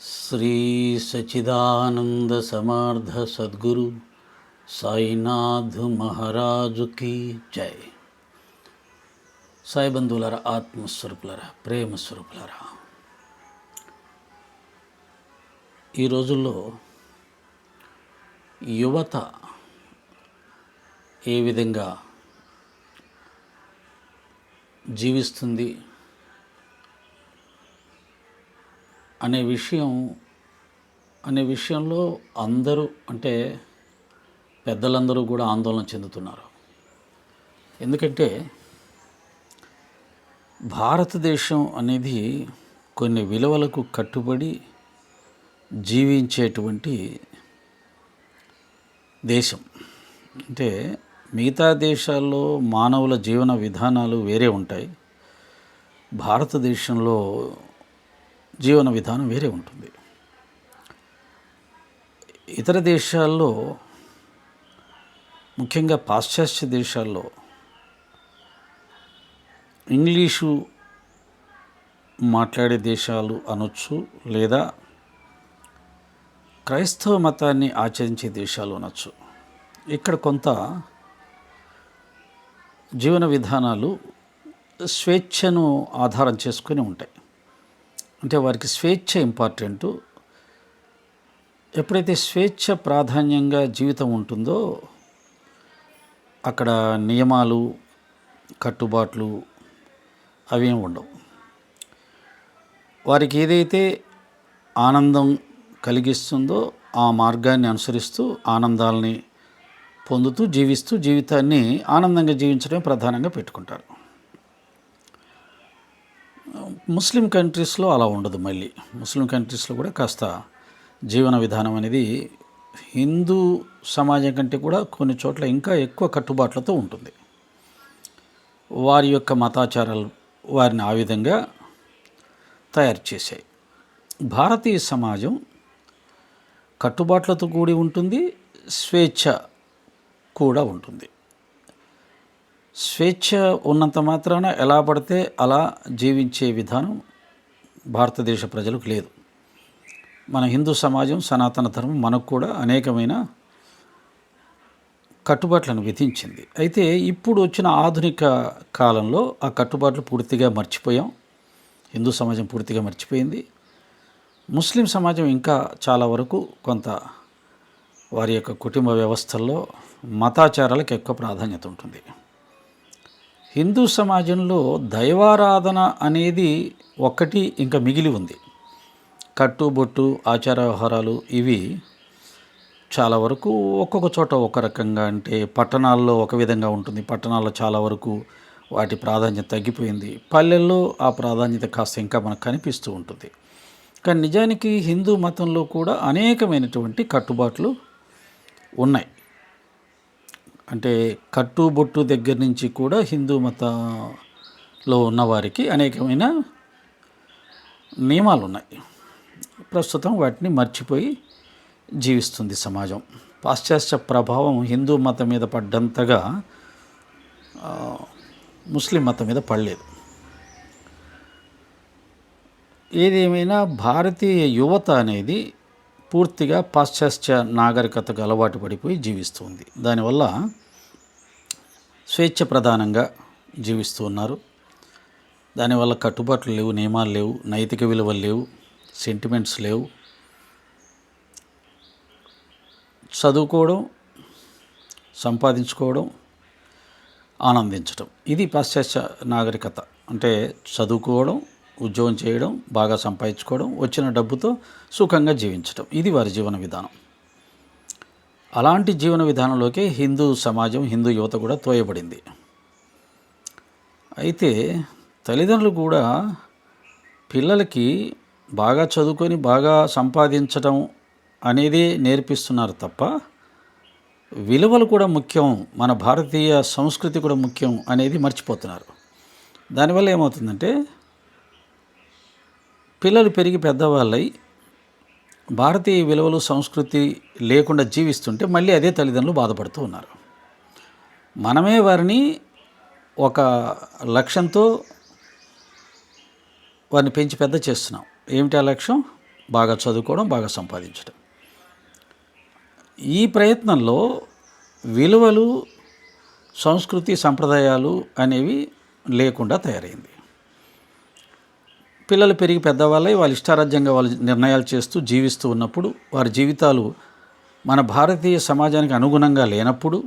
శ్రీ సచిదానంద సమర్థ సద్గురు సాయినాథ్ మహారాజుకి జై. సాయి ఆత్మస్వరూపులర ప్రేమస్వరూపులర ప్రేమ ఈ రోజుల్లో యువత ఏ విధంగా జీవిస్తుంది అనే విషయం అనే విషయంలో అందరూ అంటే పెద్దలందరూ కూడా ఆందోళన చెందుతున్నారు. ఎందుకంటే భారతదేశం అనేది కొన్ని విలువలకు కట్టుబడి జీవించేటువంటి దేశం. అంటే మిగతా దేశాల్లో మానవుల జీవన విధానాలు వేరే ఉంటాయి. భారతదేశంలో జీవన విధానం వేరే ఉంటుంది. ఇతర దేశాల్లో ముఖ్యంగా పాశ్చాత్య దేశాల్లో ఇంగ్లీషు మాట్లాడే దేశాలు అనొచ్చు లేదా క్రైస్తవ మతాన్ని ఆచరించే దేశాలు అనొచ్చు. ఇక్కడ కొంత జీవన విధానాలు స్వేచ్ఛను ఆధారం చేసుకొని ఉంటాయి. అంటే వారికి స్వేచ్ఛ ఇంపార్టెంటు. ఎప్పుడైతే స్వేచ్ఛ ప్రాధాన్యంగా జీవితం ఉంటుందో అక్కడ నియమాలు కట్టుబాట్లు అవేం ఉండవు. వారికి ఏదైతే ఆనందం కలిగిస్తుందో ఆ మార్గాన్ని అనుసరిస్తూ ఆనందాలని పొందుతూ జీవిస్తూ జీవితాన్ని ఆనందంగా జీవించడమే ప్రధానంగా పెట్టుకుంటారు. ముస్లిం కంట్రీస్లో అలా ఉండదు మళ్ళీ. ముస్లిం కంట్రీస్లో కూడా కాస్త జీవన విధానం అనేది హిందూ సమాజం కంటే కూడా కొన్ని చోట్ల ఇంకా ఎక్కువ కట్టుబాట్లతో ఉంటుంది. వారి యొక్క మతాచారాలు వారిని ఆ విధంగా తయారు చేశాయి. భారతీయ సమాజం కట్టుబాట్లతో కూడి ఉంటుంది స్వేచ్ఛ కూడా ఉంటుంది. స్వేచ్ఛ ఉన్నంత మాత్రాన ఎలా పడితే అలా జీవించే విధానం భారతదేశ ప్రజలకు లేదు. మన హిందూ సమాజం సనాతన ధర్మం మనకు కూడా అనేకమైన కట్టుబాట్లను విధించింది. అయితే ఇప్పుడు వచ్చిన ఆధునిక కాలంలో ఆ కట్టుబాట్లు పూర్తిగా మర్చిపోయాం. హిందూ సమాజం పూర్తిగా మర్చిపోయింది. ముస్లిం సమాజం ఇంకా చాలా వరకు కొంత వారి యొక్క కుటుంబ వ్యవస్థల్లో మతాచారాలకు ఎక్కువ ప్రాధాన్యత ఉంటుంది. హిందూ సమాజంలో దైవారాధన అనేది ఒక్కటి ఇంకా మిగిలి ఉంది. కట్టుబొట్టు ఆచార వ్యవహారాలు ఇవి చాలా వరకు ఒక్కొక్క చోట ఒక రకంగా అంటే పట్టణాల్లో ఒక విధంగా ఉంటుంది. పట్టణాల్లో చాలా వరకు వాటి ప్రాధాన్యత తగ్గిపోయింది. పల్లెల్లో ఆ ప్రాధాన్యత కాస్త ఇంకా మనకు కనిపిస్తూ ఉంటుంది. కానీ నిజానికి హిందూ మతంలో కూడా అనేకమైనటువంటి కట్టుబాట్లు ఉన్నాయి. అంటే కట్టుబొట్టు దగ్గర నుంచి కూడా హిందూ మతంలో ఉన్నవారికి అనేకమైన నియమాలు ఉన్నాయి ప్రస్తుతం వాటిని మర్చిపోయి జీవిస్తుంది సమాజం. పాశ్చాత్య ప్రభావం హిందూ మతం మీద పడ్డంతగా ముస్లిం మతం మీద పడలేదు. ఏదేమైనా భారతీయ యువత అనేది పూర్తిగా పాశ్చాత్య నాగరికతకు అలవాటు పడిపోయి జీవిస్తుంది దానివల్ల స్వేచ్ఛ ప్రధానంగా జీవిస్తూ ఉన్నారు. దానివల్ల కట్టుబాట్లు లేవు నియమాలు లేవు నైతిక విలువలు లేవు సెంటిమెంట్స్ లేవు. చదువుకోవడం సంపాదించుకోవడం ఆనందించడం ఇది పాశ్చాత్య నాగరికత. అంటే చదువుకోవడం ఉద్యోగం చేయడం బాగా సంపాదించుకోవడం వచ్చిన డబ్బుతో సుఖంగా జీవించడం ఇది వారి జీవన విధానం. అలాంటి జీవన విధానంలోకి హిందూ సమాజం హిందూ యువత కూడా తోయబడింది. అయితే తల్లిదండ్రులు కూడా పిల్లలకి బాగా చదువుకొని బాగా సంపాదించడం అనేది నేర్పిస్తున్నారు తప్ప విలువలు కూడా ముఖ్యం మన భారతీయ సంస్కృతి కూడా ముఖ్యం అనేది మర్చిపోతున్నారు. దానివల్ల ఏమవుతుందంటే పిల్లలు పెరిగి పెద్దవాళ్ళై భారతీయ విలువలు సంస్కృతి లేకుండా జీవిస్తుంటే మళ్ళీ అదే తల్లిదండ్రులు బాధపడుతూ ఉన్నారు. మనమే వారిని ఒక లక్ష్యంతో వారిని పెంచి పెద్ద చేస్తున్నాం. ఏమిటి ఆ లక్ష్యం? బాగా చదువుకోవడం బాగా సంపాదించడం. ఈ ప్రయత్నంలో విలువలు సంస్కృతి సంప్రదాయాలు అనేవి లేకుండా తయారైంది. పిల్లలు పెరిగి పెద్దవాళ్ళై వాళ్ళ ఇష్టారాజ్యంగా వాళ్ళు నిర్ణయాలు చేస్తూ జీవిస్తూ ఉన్నప్పుడు వారి జీవితాలు మన భారతీయ సమాజానికి అనుగుణంగా లేనప్పుడు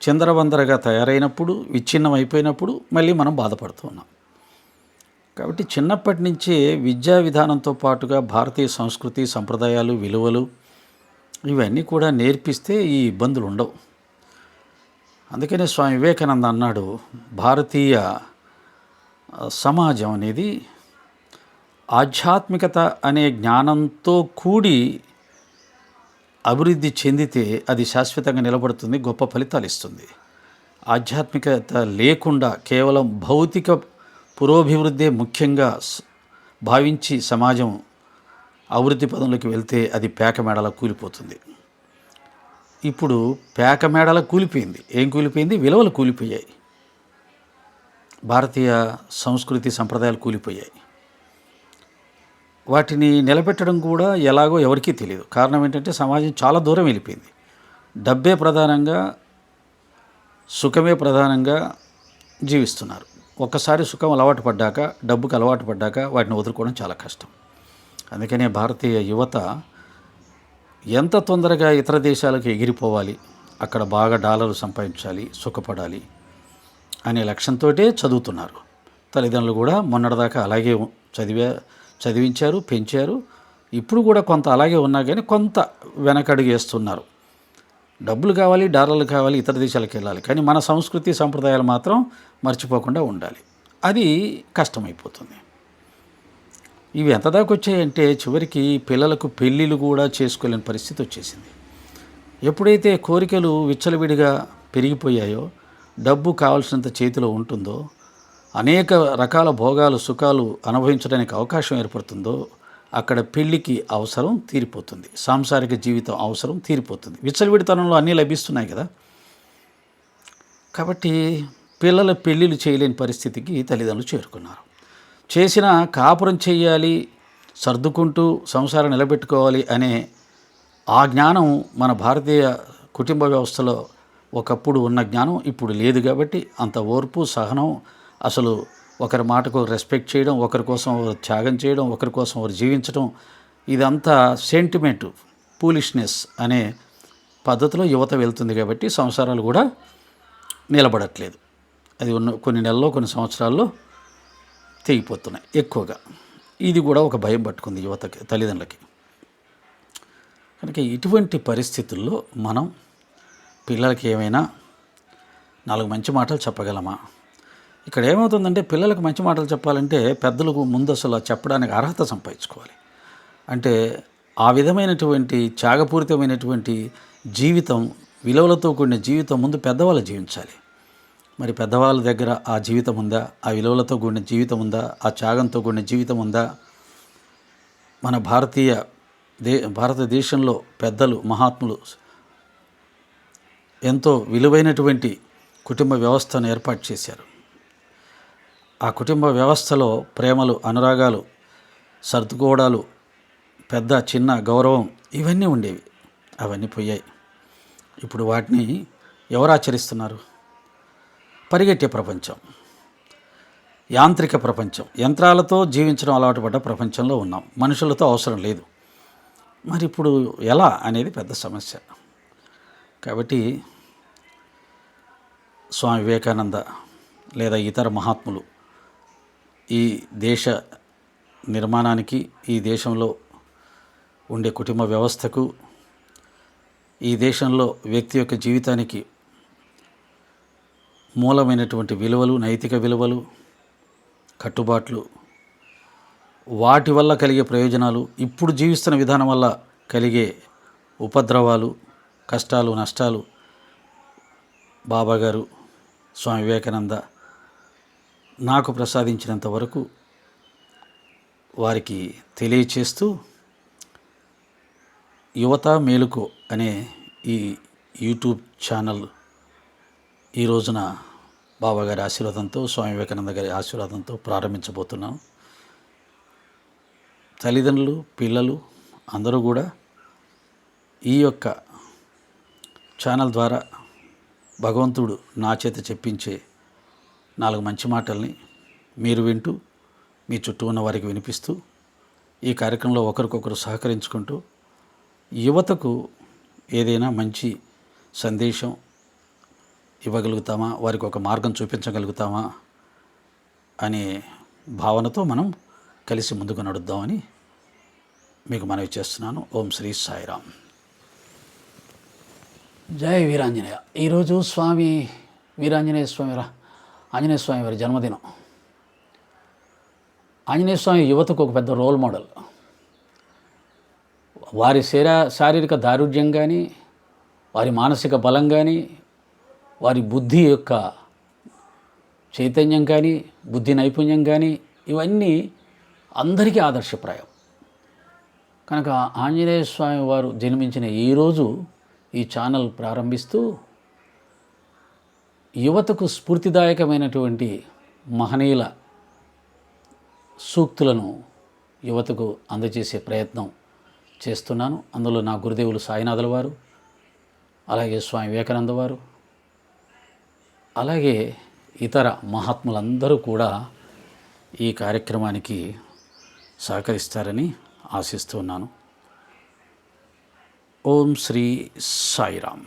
చందరవందరగా తయారైనప్పుడు విచ్ఛిన్నం అయిపోయినప్పుడు మళ్ళీ మనం బాధపడుతున్నాం కాబట్టి చిన్నప్పటి నుంచే విద్యా విధానంతో పాటుగా భారతీయ సంస్కృతి సంప్రదాయాలు విలువలు ఇవన్నీ కూడా నేర్పిస్తే ఈ ఇబ్బందులు ఉండవు. అందుకనే స్వామి వివేకానంద అన్నాడు భారతీయ సమాజం అనేది ఆధ్యాత్మికత అనే జ్ఞానంతో కూడి అభివృద్ధి చెందితే అది శాశ్వతంగా నిలబడుతుంది గొప్ప ఫలితాలు ఇస్తుంది. ఆధ్యాత్మికత లేకుండా కేవలం భౌతిక పురోభివృద్ధే ముఖ్యంగా భావించి సమాజం అభివృద్ధి పదంలోకి వెళ్తే అది పేక మేడల కూలిపోతుంది. ఇప్పుడు పేక మేడల కూలిపోయింది. ఏం కూలిపోయింది? విలువలు కూలిపోయాయి. భారతీయ సంస్కృతి సంప్రదాయాలు కూలిపోయాయి. వాటిని నిలబెట్టడం కూడా ఎలాగో ఎవరికీ తెలియదు కారణం ఏంటంటే సమాజం చాలా దూరం వెళ్ళిపోయింది. డబ్బే ప్రధానంగా సుఖమే ప్రధానంగా జీవిస్తున్నారు. ఒక్కసారి సుఖం అలవాటు పడ్డాక డబ్బుకు అలవాటు పడ్డాక వాటిని వదులుకోవడం చాలా కష్టం. అందుకనే భారతీయ యువత ఎంత తొందరగా ఇతర దేశాలకు ఎగిరిపోవాలి అక్కడ బాగా డాలర్లు సంపాదించాలి సుఖపడాలి అనే లక్ష్యంతో చదువుతున్నారు. తల్లిదండ్రులు కూడా మొన్నటిదాకా అలాగే చదివా చదివించారు పెంచారు. ఇప్పుడు కూడా కొంత అలాగే ఉన్నా కానీ కొంత వెనకడుగు వేస్తున్నారు డబ్బులు కావాలి డాలర్లు కావాలి ఇతర దేశాలకు వెళ్ళాలి. కానీ మన సంస్కృతి సంప్రదాయాలు మాత్రం మర్చిపోకుండా ఉండాలి. అది కష్టమైపోతుంది. ఇవి ఎంత దాకా వచ్చాయంటే చివరికి పిల్లలకు పెళ్ళిళ్ళు కూడా చేసుకోలేని పరిస్థితి వచ్చేసింది. ఎప్పుడైతే కోరికలు విచ్చలవిడిగా పెరిగిపోయాయో డబ్బు కావాల్సినంత చేతిలో ఉంటుందో అనేక రకాల భోగాలు సుఖాలు అనుభవించడానికి అవకాశం ఏర్పడుతుందో అక్కడ పెళ్ళికి అవసరం తీరిపోతుంది. సాంసారిక జీవితం అవసరం తీరిపోతుంది. విచ్చలవిడితనంలో అన్నీ లభిస్తున్నాయి కదా. కాబట్టి పిల్లల పెళ్ళిళ్ళు చేయలేని పరిస్థితికి తల్లిదండ్రులు చేరుకున్నారు. చేసిన కాపురం చేయాలి సర్దుకుంటూ సంసారం నిలబెట్టుకోవాలి అనే ఆ జ్ఞానం మన భారతీయ కుటుంబ వ్యవస్థలో ఒకప్పుడు ఉన్న జ్ఞానం ఇప్పుడు లేదు కాబట్టి అంత ఓర్పు సహనం అసలు ఒకరి మాటకు రెస్పెక్ట్ చేయడం ఒకరి కోసం త్యాగం చేయడం ఒకరి కోసం ఒకరు జీవించడం ఇదంతా సెంటిమెంట్ పూలిష్నెస్ అనే పద్ధతిలో యువత వెళ్తుంది కాబట్టి సంసారాలు కూడా నిలబడట్లేదు. అది ఉన్న కొన్ని నెలల్లో కొన్ని సంవత్సరాల్లో తెగిపోతున్నాయి ఎక్కువగా. ఇది కూడా ఒక భయం పట్టుకుంది యువతకి తల్లిదండ్రులకి. కనుక ఇటువంటి పరిస్థితుల్లో మనం పిల్లలకి ఏమైనా నాలుగు మంచి మాటలు చెప్పగలమా? ఇక్కడ ఏమవుతుందంటే పిల్లలకు మంచి మాటలు చెప్పాలంటే పెద్దలకు ముందు అసలు చెప్పడానికి అర్హత సంపాదించుకోవాలి. అంటే ఆ విధమైనటువంటి త్యాగపూరితమైనటువంటి జీవితం విలువలతో కూడిన జీవితం ముందు పెద్దవాళ్ళు జీవించాలి. మరి పెద్దవాళ్ళ దగ్గర ఆ జీవితం ఉందా? ఆ విలువలతో కూడిన జీవితం ఉందా? ఆ త్యాగంతో కూడిన జీవితం ఉందా? మన భారతీయ దే భారతదేశంలో పెద్దలు మహాత్ములు ఎంతో విలువైనటువంటి కుటుంబ వ్యవస్థను ఏర్పాటు చేశారు. ఆ కుటుంబ వ్యవస్థలో ప్రేమలు అనురాగాలు సర్దుకోవడాలు పెద్ద చిన్న గౌరవం ఇవన్నీ ఉండేవి. అవన్నీ పోయాయి. ఇప్పుడు వాటిని ఎవరు ఆచరిస్తున్నారు? పరిగెట్టే ప్రపంచం. యాంత్రిక ప్రపంచం. యంత్రాలతో జీవించడం అలవాటు పడ్డ ప్రపంచంలో ఉన్నాం. మనుషులతో అవసరం లేదు. మరి ఇప్పుడు ఎలా అనేది పెద్ద సమస్య. కాబట్టి స్వామి వివేకానంద లేదా ఇతర మహాత్ములు ఈ దేశ నిర్మాణానికి ఈ దేశంలో ఉండే కుటుంబ వ్యవస్థకు ఈ దేశంలో వ్యక్తి యొక్క జీవితానికి మూలమైనటువంటి విలువలు నైతిక విలువలు కట్టుబాట్లు వాటి వల్ల కలిగే ప్రయోజనాలు ఇప్పుడు జీవిస్తున్న విధానం వల్ల కలిగే ఉపద్రవాలు కష్టాలు నష్టాలు. బాబాగారు స్వామి వివేకానంద నాకు ప్రసాదించినంత వరకు వారికి తెలియచేస్తూ యువత మేలుకు అనే ఈ యూట్యూబ్ ఛానల్ ఈ రోజున బాబాగారి ఆశీర్వాదంతో స్వామి వివేకానంద గారి ఆశీర్వాదంతో ప్రారంభించబోతున్నాను తల్లిదండ్రులు పిల్లలు అందరూ కూడా ఈ యొక్క ఛానల్ ద్వారా భగవంతుడు నా చేత చెప్పించే నాలుగు మంచి మాటల్ని మీరు వింటూ మీ చుట్టూ ఉన్న వారికి వినిపిస్తూ ఈ కార్యక్రమంలో ఒకరికొకరు సహకరించుకుంటూ యువతకు ఏదైనా మంచి సందేశం ఇవ్వగలుగుతామా? వారికి ఒక మార్గం చూపించగలుగుతామా? అనే భావనతో మనం కలిసి ముందుకు నడుద్దామని మీకు మనవి చేస్తున్నాను. ఓం శ్రీ సాయిరామ్. జై వీరాంజనేయ. ఈరోజు స్వామి వీరాంజనేయ స్వామి ఆంజనేయ స్వామి వారి జన్మదినం. ఆంజనేయ స్వామి యువతకు ఒక పెద్ద రోల్ మోడల్. వారి శరీర శారీరక దారుఢ్యం కానీ వారి మానసిక బలం కానీ వారి బుద్ధి యొక్క చైతన్యం కానీ బుద్ధి నైపుణ్యం కానీ ఇవన్నీ అందరికీ ఆదర్శప్రాయం. కనుక ఆంజనేయ స్వామి వారు జన్మించిన ఈ రోజు ఈ ఛానల్ ప్రారంభిస్తూ యువతకు స్ఫూర్తిదాయకమైనటువంటి మహనీయుల సూక్తులను యువతకు అందజేసే ప్రయత్నం చేస్తున్నాను. అందులో నా గురుదేవులు సాయినాథుల వారు అలాగే స్వామి వివేకానంద వారు అలాగే ఇతర మహాత్ములందరూ కూడా ఈ కార్యక్రమానికి సహకరిస్తారని ఆశిస్తున్నాను ఓం శ్రీ సాయిరామ్